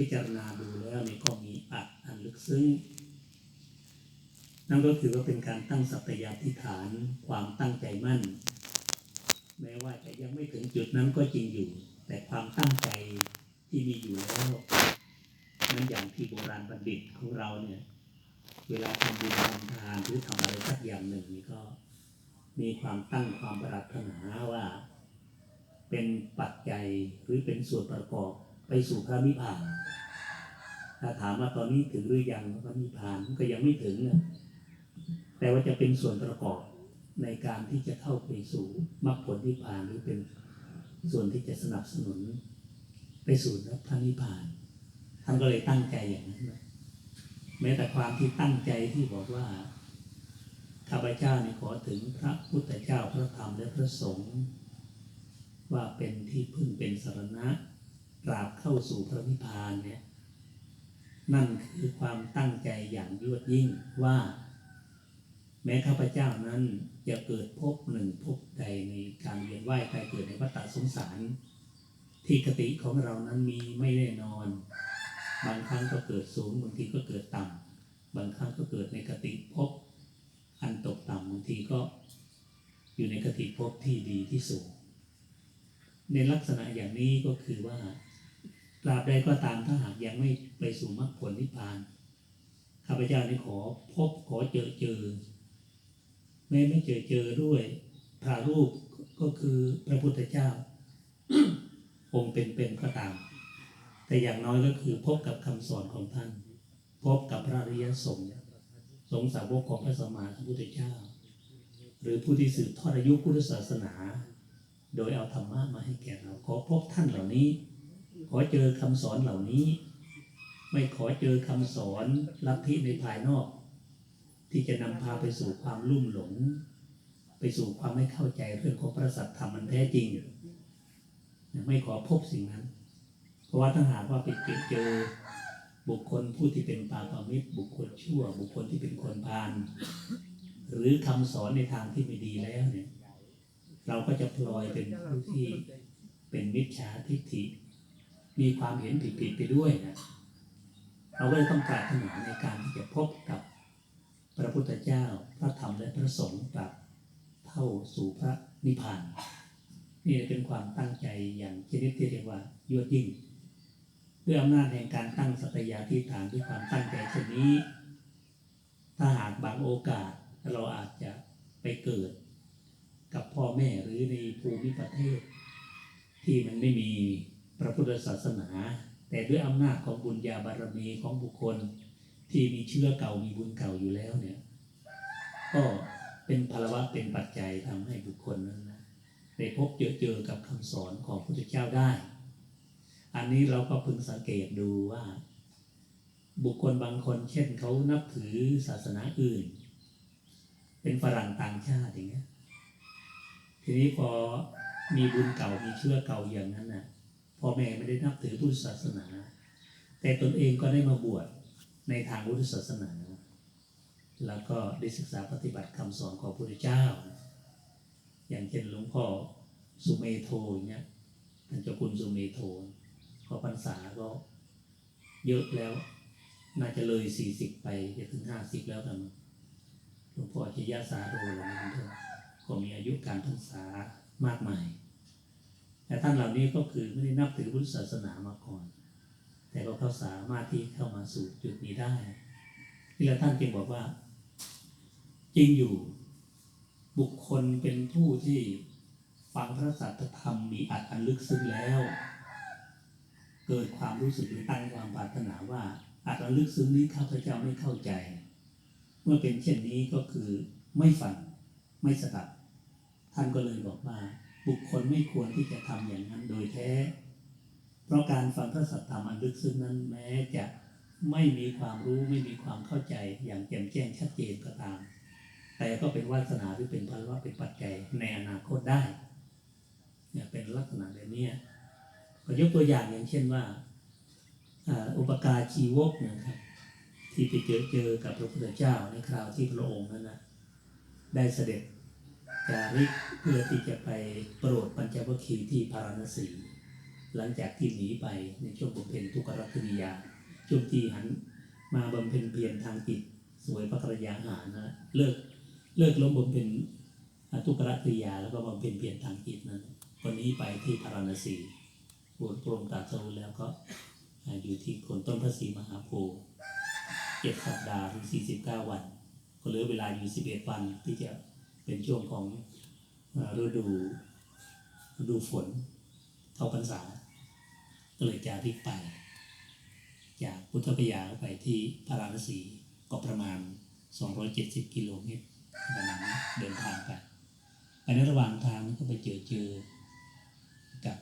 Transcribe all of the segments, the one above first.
พิจารณาดูแล้วนี่ก็มีอัดอันลึกซึ้งนั่นก็คือว่าเป็นการตั้งสัตยาธิฐานความตั้งใจมั่น แม้ว่าจะยังไม่ถึงจุดนั้นก็จริงอยู่ แต่ความตั้งใจที่มีอยู่แล้วนั้นอย่างที่โบราณบัณฑิตของเราเนี่ย เวลาทำบุญทำทานหรือทำอะไรสักอย่างหนึ่งนี่ก็มีความตั้งความปรารถนาว่า เป็นปัจจัยหรือเป็นส่วนประกอบ ไปสู่พระนิพพาน ถ้าถามว่าตอนนี้ถึงหรือยังพระนิพพานก็ยังไม่ถึงนะแต่ว่าจะเป็นส่วนประกอบในการที่จะเข้าไปสู่มรรคผลนิพพานหรือเป็นส่วนที่จะสนับสนุน ไปสู่พระนิพพานท่านก็เลยตั้งใจอย่างนั้นนะแม้แต่ความที่ตั้งใจที่บอกว่าข้าพเจ้านี่ขอถึงพระพุทธเจ้าพระธรรมและพระสงฆ์ว่าเป็นที่พึ่งเป็นสารณะ ตราบเข้าสู่พระนิพพานเนี่ยนั่นคือความตั้งใจอย่างยวดยิ่งว่า แม้ข้าพเจ้านั้นจะเกิดภพหนึ่งภพใดในการเวียนว่ายตายเกิดในวัฏสงสาร ที่กติของเรานั้นมีไม่แน่นอน บางครั้งก็เกิดสูงบางทีก็เกิดต่ำบางครั้งก็เกิดในกติภพอันตกต่ำบางทีก็อยู่ในกติภพที่ดีที่สูง ในลักษณะอย่างนี้ก็คือว่า ตราบใดก็ตามถ้าหากยังไม่ไปสู่มรรคผลนิพพานข้าพเจ้านี่ขอพบขอเจอเจอแม้ไม่เจอเจอด้วยพระรูปก็คือพระพุทธเจ้า องค์เป็นเป็นก็ตาม แต่อย่างน้อยก็คือพบกับคำสอนของท่าน พบกับพระริยสงฆ์สงสาวกของพระสัมมาสัมพุทธเจ้า หรือผู้ที่สืบทอดอายุพุทธศาสนา โดยเอาธรรมะมาให้แก่เราขอพบท่านเหล่านี้ ขอเจอคำสอนเหล่านี้ ไม่ขอเจอคำสอนลัทธิในภายนอก ที่จะนำพาไปสู่ความลุ่มหลง ไปสู่ความไม่เข้าใจเรื่องของพระสัทธรรมมันแท้จริง ไม่ขอพบสิ่งนั้น เพราะว่าถ้าหากว่าไปเจอบุคคลผู้ที่เป็นปาปามิตร บุคคลชั่ว บุคคลที่เป็นคนพาลหรือคำสอนในทางที่ไม่ดีแล้วเนี่ย เราก็จะพลอยเป็นผู้ที่เป็นมิจฉาทิฏฐิ มีความเห็นผิดๆไปด้วยนะเราก็เลยต้องปรารถนาในการที่จะพบกับพระพุทธเจ้า พระธรรมและพระสงฆ์กลับเข้าสู่พระนิพพาน นี่เป็นความตั้งใจอย่างชนิดที่เรียกว่ายวดยิ่ง ด้วยอำนาจแห่งการตั้งสัตยาธิฐานด้วยความตั้งใจเช่นนี้ ถ้าหากบางโอกาสเราอาจจะไปเกิด กับพ่อแม่หรือในภูมิประเทศ ที่มันไม่มี พระพุทธศาสนา แต่ด้วยอำนาจของบุญญาบารมีของบุคคล ที่มีเชื้อเก่ามีบุญเก่าอยู่แล้วเนี่ย ก็เป็นภาวะเป็นปัจจัยทำให้บุคคลนั้นนะได้พบเจอเจอกับคำสอนของพระพุทธเจ้าได้ อันนี้เราก็พึงสังเกตดูว่า บุคคลบางคน เช่นเขานับถือศาสนาอื่น เป็นฝรั่งต่างชาติอย่างเงี้ยทีนี้พอมีบุญเก่ามีเชื่อเก่าอย่างนั้นน่ะ พ่อแม่ไม่ได้นับถือพุทธศาสนา แต่ตนเองก็ได้มาบวชในทางพุทธศาสนา แล้วก็ได้ศึกษาปฏิบัติคำสอนของพระพุทธเจ้า อย่างเช่นหลวงพ่อสุเมโทอย่างเงี้ยท่านเจ้าคุณสุเมโทก็พรรษาก็เยอะแล้ว น่าจะเลยสี่สิบไปจะถึงห้าสิบแล้วกันหลวงพ่อจะยาสาโรอะไรนั่นเถอะก็มีอายุการพรรษามากมาย แต่ท่านเหล่านี้ก็คือไม่ได้นับถือพุทธศาสนามาก่อน แต่ก็เขาสามารถที่เข้ามาสู่จุดนี้ได้ ที่แล้วท่านจึงบอกว่า จริงอยู่บุคคลเป็นผู้ที่ฟังพระสัจธรรมมีอัดอันลึกซึ้งแล้ว เกิดความรู้สึกหรือตั้งความปรารถนาว่าอัดอันลึกซึ้งนี้ข้าพเจ้าไม่เข้าใจ เมื่อเป็นเช่นนี้ก็คือไม่ฟังไม่สดับ ท่านก็เลยบอกว่า บุคคลไม่ควรที่จะทำอย่างนั้นโดยแท้ เพราะการฟังพระสัทธรรมอันลึกซึ้งนั้นแม้จะไม่มีความรู้ไม่มีความเข้าใจอย่างแจ่มแจ้งชัดเจนก็ตาม แต่ก็เป็นวาสนาหรือเป็นภาวะเป็นปัจจัยในอนาคตได้เนี่ยเป็นลักษณะแบบนี้ก็ยกตัวอย่างอย่างเช่นว่าอ่าอุปการชีวกนะครับ ที่ไปเจอเจอกับพระพุทธเจ้าในคราวที่พระองค์นั้นนะได้เสด็จ จาริกเพื่อที่จะไปโปรดปัญจวัคคีย์ที่พาราณสี หลังจากที่หนีไปในช่วงบำเพ็ญทุกขรัตนิยาช่วงที่หันมาบำเพ็ญเพียรทางจิตสวยพระกรยาหารนะเลิกเลิกล้มบำเพ็ญทุกขกริยาแล้วก็บำเพ็ญเพียรทางจิตนั้นคนนี้ไปที่พาราณสีบวชโปรงตรัสรู้แล้วก็อยู่ที่คนต้นพระศรีมหาโพธิ์เจ็ดสัปดาห์ถึงสี่สิบเก้าวัน ก็เหลือเวลาอยู่สิบเอ็ดวันที่จะ เป็นช่วงของฤดูฤดูฝนเข้าพรรษาก็เลยจาริกไป จากพุทธคยาไปที่พาราณสีก็ประมาณ 270 กิโลเมตรประมาณนั้นเดินทางไปไปในระหว่างทางก็ไปเจอเจอกับ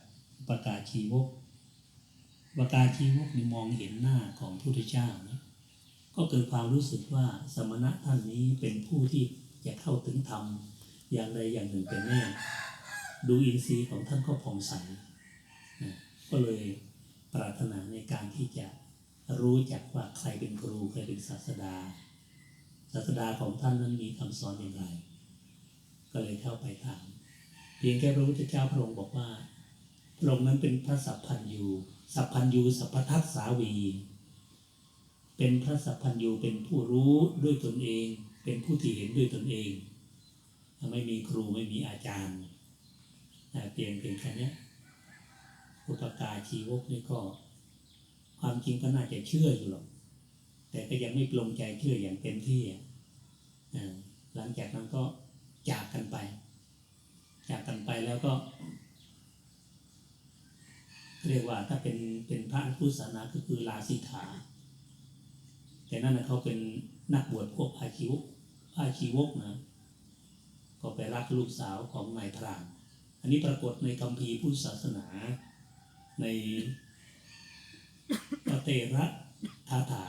ปากาชีวกปากาชีวกนี่มองเห็นหน้าของพระพุทธเจ้านะก็เกิดความรู้สึกว่าสมณะท่านนี้เป็นผู้ที่ จะเข้าถึงธรรมอย่างใดอย่างหนึ่งเป็นแน่ดูอินทรีย์ของท่านก็ผ่องใสนะก็เลยปรารถนาในการที่จะรู้จักว่าใครเป็นครูใครเป็นศาสดา ศาสดาของท่านนั้นมีคำสอนอย่างไร ก็เลยเข้าไปถามเพียงแค่พระพุทธเจ้าพระองค์บอกว่าพระองค์นั้นเป็นพระสัพพัญยูสัพพัญยูสัพพทัสสาวี เป็นพระสัพพัญยูเป็นผู้รู้ด้วยตนเอง เป็นผู้ที่เห็นด้วยตนเองไม่มีครูไม่มีอาจารย์แต่เพียงเพียงแค่นี้ยอุปการชีวกนี่ก็ ความจริงก็น่าจะเชื่ออยู่หรอกแต่ก็ยังไม่ปลงใจเชื่ออย่างเต็มที่หลังจากนั้นก็จากกันไป จากกันไปแล้วก็ เรียกว่าถ้าเป็นเป็นพระพุทธศาสนาก็คือลาสิกขาแต่นั่นนะเขาเป็น นักบวชพวกอาชีวกอาชีวกนะก็ไปรักลูกสาวของนายพรานอันนี้ปรากฏในคำพีพุทธศาสนา ในพระเตระทาถา